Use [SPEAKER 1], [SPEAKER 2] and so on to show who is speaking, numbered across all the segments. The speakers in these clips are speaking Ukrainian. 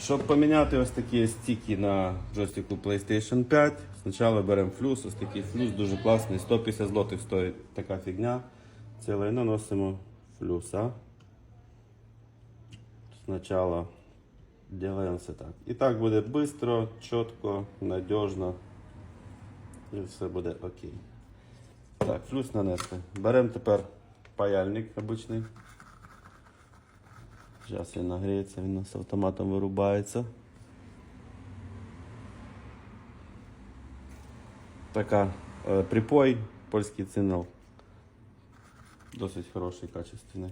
[SPEAKER 1] Щоб поміняти ось такі стіки на джойстику PlayStation 5, спочатку беремо флюс, ось такий флюс дуже класний, 150 злотих стоїть така фігня. Цілий наносимо флюса. Спочатку робимо все так. І так буде швидко, чітко, надіжно. І все буде окей. Так, флюс нанесли. Беремо тепер паяльник обичний. Зараз він нагріється, він у нас автоматом вирубається. Така е, припой, польський цинел. Досить хороший, качественний.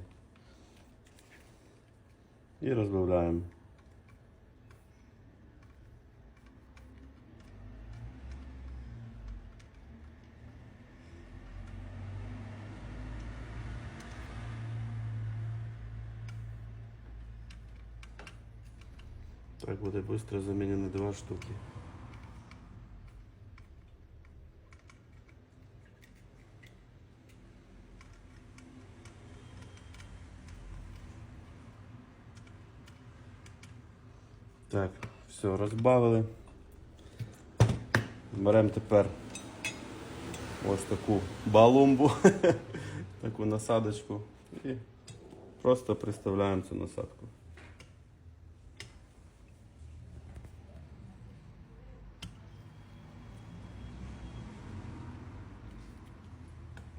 [SPEAKER 1] І розбавляємо. Так буде швидко замінені два штуки. Так, все, розбавили. Беремо тепер ось таку балумбу, таку насадочку і просто приставляємо цю насадку.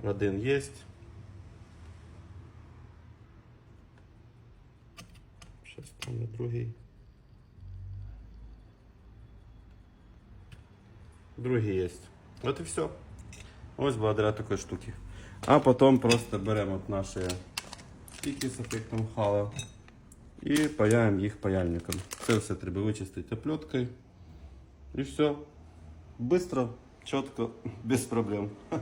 [SPEAKER 1] Один есть. Сейчас там другий. Другий есть. Вот и все. Ось благодаря такой штуки. А потом просто берем от наші стіки з ефектом хала і паяємо їх паяльником. Це все треба вичистити оплеткою. І все. Быстро, чітко, без проблем.